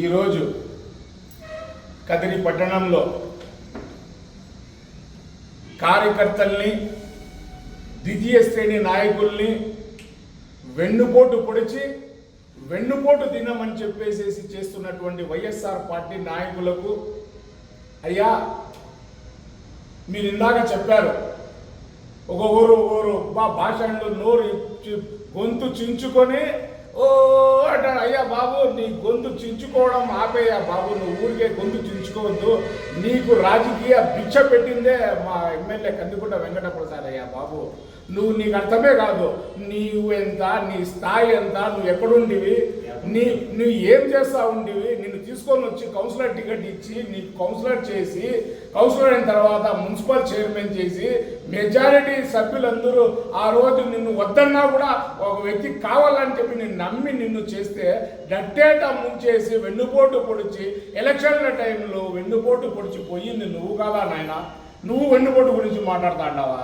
ఈరోజు కదిరి పట్టణంలో కార్యకర్తల్ని ద్వితీయ శ్రేణి నాయకుల్ని వెన్నుపోటు పొడిచి వెన్నుపోటు తినమని చెప్పేసేసి చేస్తున్నటువంటి వైఎస్ఆర్ పార్టీ నాయకులకు అయ్యా మీరు ఇందాక చెప్పారు ఒక ఊరు ఊరు మా భాషలో నోరు ఇచ్చి- గొంతు చించుకొని ఓ అంటాడు అయ్యా బాబు నీ గొంతు చించుకోవడం ఆపేయా బాబు నువ్వు ఊరికే గొంతు చించుకోవద్దు. నీకు రాజకీయ భిక్ష పెట్టిందే మా ఎమ్మెల్యే కందుకుంట వెంకట ప్రసాద్ అయ్యా బాబు. నువ్వు నీకు అర్థమే కాదు నీవు ఎంత నీ స్థాయి ఎంత నువ్వు ఎక్కడుండివి? నీ నువ్వు ఏం చేస్తా ఉండేవి? నిన్ను తీసుకొని వచ్చి కౌన్సిలర్ టికెట్ ఇచ్చి నీకు కౌన్సిలర్ చేసి కౌన్సిలర్ అయిన తర్వాత మున్సిపల్ చైర్మన్ చేసి మెజారిటీ సభ్యులందరూ ఆ రోజు నిన్ను వద్దన్నా కూడా ఒక వ్యక్తి కావాలని చెప్పి నేను నమ్మి నిన్ను చేస్తే డట్టేట ముంచేసి వెన్నుపోటు పొడిచి ఎలక్షన్ల టైంలో వెన్నుపోటు పొడిచి పోయింది నువ్వు కాదా నాయన? నువ్వు వెన్నుపోటు గురించి మాట్లాడుతాండావా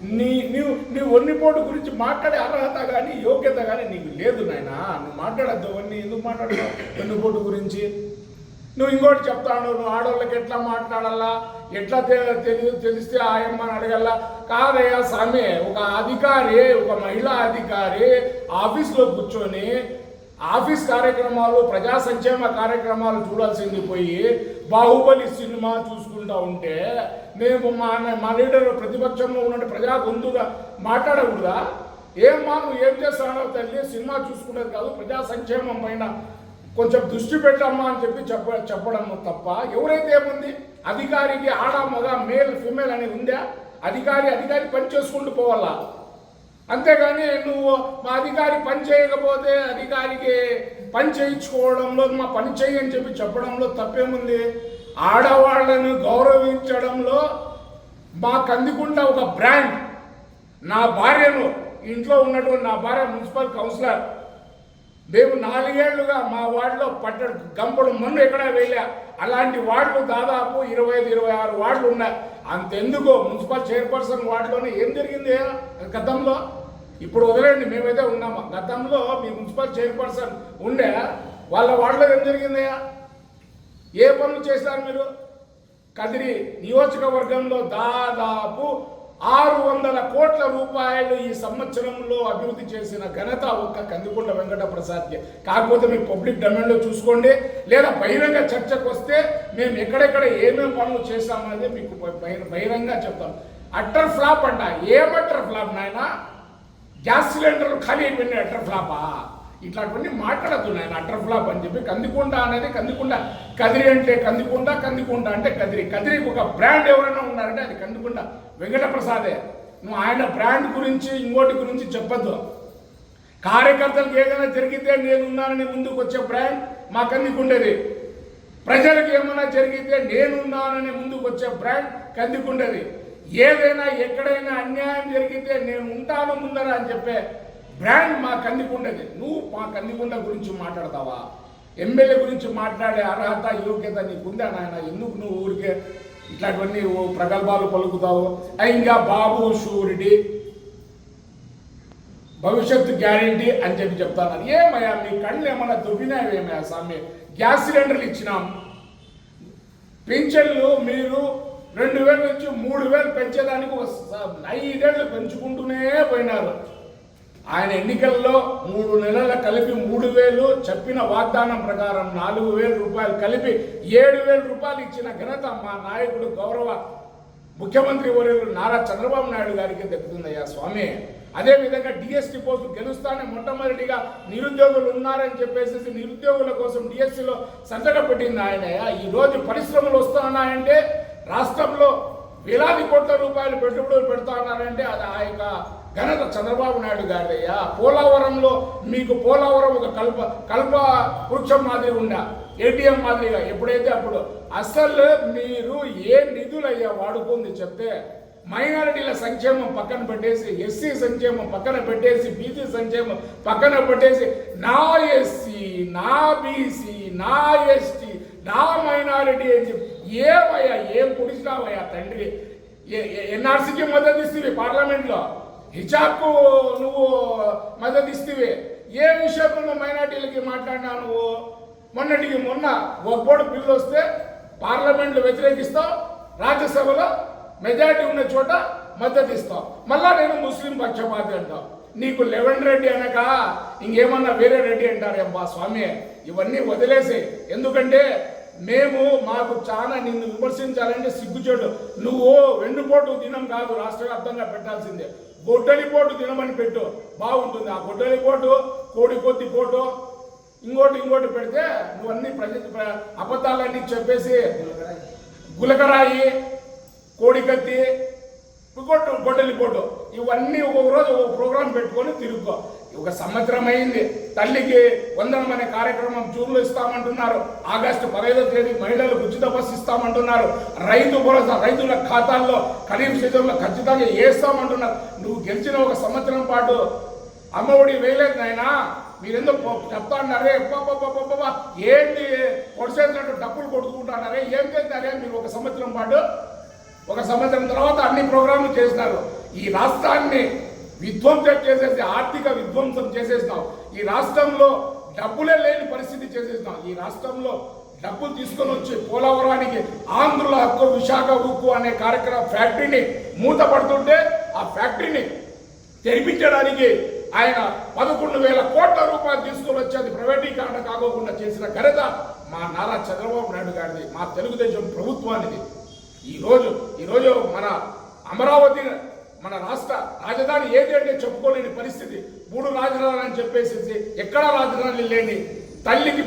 నీ నీవు నీ వన్నిపోటు గురించి మాట్లాడే అర్హత కానీ యోగ్యత కానీ నీకు లేదు నాయన. నువ్వు మాట్లాడద్దు అవన్నీ ఎందుకు మాట్లాడతావు? వెన్నుపోటు గురించి. నువ్వు ఇంకోటి చెప్తాను నువ్వు ఆడవాళ్ళకి ఎట్లా మాట్లాడాలా? ఎట్లా తెలి తెలిస్తే ఆయమ్మని అడగల్లా? కాదయ్యా స్వామి ఒక అధికారి ఒక మహిళా అధికారి ఆఫీస్లో కూర్చొని ఆఫీస్ కార్యక్రమాలు ప్రజా సంక్షేమ కార్యక్రమాలు చూడాల్సింది పోయి బాహుబలి సినిమా చూసుకుంటా ఉంటే మేము మా మా లీడర్ ప్రతిపక్షంలో ఉన్న ప్రజా గొంతుగా మాట్లాడకూడదా? ఏం మా నువ్వు ఏం చేస్తానో తల్లి సినిమా చూసుకునేది కాదు ప్రజా సంక్షేమం పైన కొంచెం దృష్టి పెట్టమ్మా అని చెప్పి చెప్ప చెప్పడం తప్ప ఎవరైతే ఏముంది? అధికారికి ఆడ మగ మేల్ ఫిమేల్ అనేది ఉందా? అధికారి అధికారి పని చేసుకుంటూ పోవాలా? అంతేగాని నువ్వు మా అధికారి పని చేయకపోతే అధికారికి పని చేయించుకోవడంలో మా పని చేయి అని చెప్పి చెప్పడంలో తప్పేముంది? ఆడవాళ్ళను గౌరవించడంలో మా కందికుంట ఒక బ్రాండ్. నా భార్యను ఇంట్లో ఉన్నటువంటి నా భార్య మున్సిపల్ కౌన్సిలర్. మేము నాలుగేళ్ళుగా మా వార్డులో పట్ట గంపడు మన్ను ఎక్కడ వేయలే. అలాంటి వార్డులు దాదాపు ఇరవై ఐదు ఇరవై ఆరు వార్డులు ఉన్నాయి. అంతెందుకు మున్సిపల్ చైర్పర్సన్ వార్డులోనే ఏం జరిగింది గతంలో? ఇప్పుడు వదిలేండి మేమైతే ఉన్నాము? గతంలో మీ మున్సిపల్ చైర్పర్సన్ ఉండే వాళ్ళ వార్డులో ఏం జరిగింది ఏ పనులు చేశారు మీరు? కదిరి నియోజకవర్గంలో దాదాపు ఆరు వందల కోట్ల రూపాయలు ఈ సంవత్సరంలో అభివృద్ధి చేసిన ఘనత ఒక్క కందికొండ వెంకట ప్రసాద్కి కాకపోతే మీరు పబ్లిక్ డొమైన్లో చూసుకోండి లేదా బహిరంగ చర్చకు వస్తే మేము ఎక్కడెక్కడ ఏమేమి పనులు చేశామనేది మీకు బహి- బహిరంగ చెప్తాం. అట్టర్ ఫ్లాప్ అంట. ఏం అట్టర్ ఫ్లాప్ నాయన? గ్యాస్ సిలిండర్లు ఖాళీ అయిపోయినాయి అట్టర్ ఫ్లాపా? ఇట్లాంటివన్నీ మాట్లాడద్దు నేను అట్టర్ ఫ్లాప్ అని చెప్పి కందికొండ అనేది కందికొండ కదిరి అంటే కందికొండ కందికొండ అంటే కదిరి. కదిరి ఒక బ్రాండ్ ఎవరైనా ఉన్నారంటే అది కందికొండ. వెంకట ప్రసాదే నువ్వు ఆయన బ్రాండ్ గురించి ఇంకోటి గురించి చెప్పద్దు. కార్యకర్తలకు ఏదైనా జరిగితే నేనున్నానని ముందుకు వచ్చే బ్రాండ్ మా కందికుండేది. ప్రజలకు ఏమైనా జరిగితే నేనున్నానని ముందుకు వచ్చే బ్రాండ్ కందికుండేది. ఏదైనా ఎక్కడైనా అన్యాయం జరిగితే నేను ఉంటాను ముందర అని చెప్పే బ్రాండ్ మా కందికుండది నువ్వు మా కందికుండ గురించి మాట్లాడతావా? ఎమ్మెల్యే గురించి మాట్లాడే అర్హత యోగ్యత నీకుందా నాయన? ఎందుకు నువ్వు ఊరికే ఇట్లాంటివన్నీ ప్రగల్భాలు పలుకుతావు? ఇంకా బాబు షూరిటీ? భవిష్యత్తు గ్యారంటీ అని చెప్పి చెప్తాను. ఏమయ్యా మీ కళ్ళు ఏమన్నా దుబ్బినాయేమయ్యా స్వామి? గ్యాస్ సిలిండర్లు ఇచ్చినాం. పెన్షన్లు మీరు రెండు వేల నుంచి మూడు వేలు పెంచేదానికి ఒక ఐదేళ్ళు పెంచుకుంటూనే పోయినారు. ఆయన ఎన్నికల్లో మూడు నెలల కలిపి మూడు వేలు చెప్పిన వాగ్దానం ప్రకారం నాలుగు వేల రూపాయలు కలిపి ఏడు వేల రూపాయలు ఇచ్చిన ఘనత మా నాయకుడు గౌరవ ముఖ్యమంత్రి వర్యులు నారా చంద్రబాబు నాయుడు గారికి దక్కుతుందయ్యా స్వామి. అదే విధంగా డిఎస్టీ పోస్టు గెలుస్తానే మొట్టమొదటిగా నిరుద్యోగులు ఉన్నారని చెప్పేసి నిరుద్యోగుల కోసం డిఎస్సిలో సంతకం పెట్టింది ఆయనయ్య. ఈ రోజు పరిశ్రమలు వస్తున్నాయంటే రాష్ట్రంలో వేలాది కోట్ల రూపాయలు పెట్టుబడులు పెడతా ఉన్నారంటే అది ఆ యొక్క ఘనత చంద్రబాబు నాయుడు గారిదయ్యా పోలవరంలో మీకు పోలవరం ఒక కల్ప కల్ప వృక్షం మాదిరి ఉండా ఏటీఎం మాదిరిగా? ఎప్పుడైతే అప్పుడు అసలు మీరు ఏ నిధులయ్యా వాడుకుంది చెప్తే మైనారిటీల సంక్షేమం పక్కన పెట్టేసి ఎస్సీ సంక్షేమం పక్కన పెట్టేసి బీసీ సంక్షేమం పక్కన పెట్టేసి నా ఎస్సీ నా బీసీ నా ఎస్టీ నా మైనారిటీ అని చెప్పి ఏమయ్యా ఏం పుడిచినావయ్యా తండ్రి? ఎన్ఆర్సీకి మద్దతు ఇస్తుంది పార్లమెంట్లో? హిజాబ్కు నువ్వు మద్దతు ఇస్తే ఏ విషయంలో మైనార్టీలకి మాట్లాడినా నువ్వు? మొన్నటికి మొన్న ఒక్కోడు బిల్లు వస్తే పార్లమెంట్లో వ్యతిరేకిస్తావు రాజ్యసభలో మెజారిటీ ఉన్న చోట మద్దతు ఇస్తావు. మళ్ళా నేను ముస్లిం పక్షపాతి అంటావు. నీకు లెవెన్ రెడ్డి అనక ఇంకేమన్నా వేరే రెడ్డి అంటారేమ్మా స్వామి? ఇవన్నీ వదిలేసి ఎందుకంటే మేము మాకు చాలా నిన్ను విమర్శించాలంటే సిగ్గుచేడు నువ్వు వెన్నుపోటు దినం కాదు రాష్ట్ర వ్యాప్తంగా పెట్టాల్సిందే. గొడ్డలిపోటు దినమని పెట్టు. బాగుంటుంది. ఆ గొడ్డలిపోటు కోడి కొద్ది పోటు ఇంకోటి ఇంకోటి పెడితే నువ్వన్నీ ప్రజ అబద్ధాలన్నీ చెప్పేసి గులకరాయి కోడికత్తి ఇంకోటి గొడ్డలి పోటు ఇవన్నీ ఒక్కొక్క రోజు ఒక ప్రోగ్రాం పెట్టుకొని తిరుగుకో ఒక సంవత్సరం అయింది తల్లికి వందనం అనే కార్యక్రమం జూన్లో ఇస్తామంటున్నారు. ఆగస్టు పదహైదో తేదీ మహిళలకు ఉచిత బస్సు ఇస్తామంటున్నారు. రైతు భరోసా రైతుల ఖాతాల్లో ఖరీఫ్ సీజన్లో ఖచ్చితంగా వేస్తామంటున్నారు. నువ్వు గెలిచిన ఒక సంవత్సరం పాటు అమ్మఒడి వేయలేదు నాయనా. మీరెందుకు చెప్తా అన్నారే ఏంటి పొడిసేసినట్టు డబ్బులు కొడుకుంటున్నారే ఏం చేస్తారే? మీరు ఒక సంవత్సరం పాటు ఒక సంవత్సరం తర్వాత అన్ని ప్రోగ్రాంలు చేసినారు. ఈ రాష్ట్రాన్ని విధ్వంసం చేసేసి ఆర్థిక విధ్వంసం చేసేసినావు. ఈ రాష్ట్రంలో డబ్బులే లేని పరిస్థితి చేసేసినావు. ఈ రాష్ట్రంలో డబ్బులు తీసుకొని వచ్చి పోలవరానికి ఆంధ్రుల హక్కు విశాఖ ఉక్కు అనే కార్యక్రమ ఫ్యాక్టరీని మూతపడుతుంటే ఆ ఫ్యాక్టరీని తెరిపించడానికి ఆయన పదకొండు వేల కోట్ల రూపాయలు తీసుకొని వచ్చి అది ప్రైవేటీకరణ కాకోకుండా చేసిన ఘనత మా నారా చంద్రబాబు నాయుడు గారిది మా తెలుగుదేశం ప్రభుత్వానిది. ఈరోజు ఈరోజు మన అమరావతి మన రాష్ట్ర రాజధాని ఏది అంటే చెప్పుకోలేని పరిస్థితి. మూడు రాజధానులు అని చెప్పేసి ఎక్కడా రాజధానులు లేని తల్లికి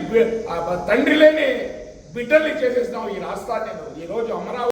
ఆ తండ్రి లేని బిడ్డల్ని చేసేసినాం ఈ రాష్ట్రాన్ని ఈరోజు అమరావతి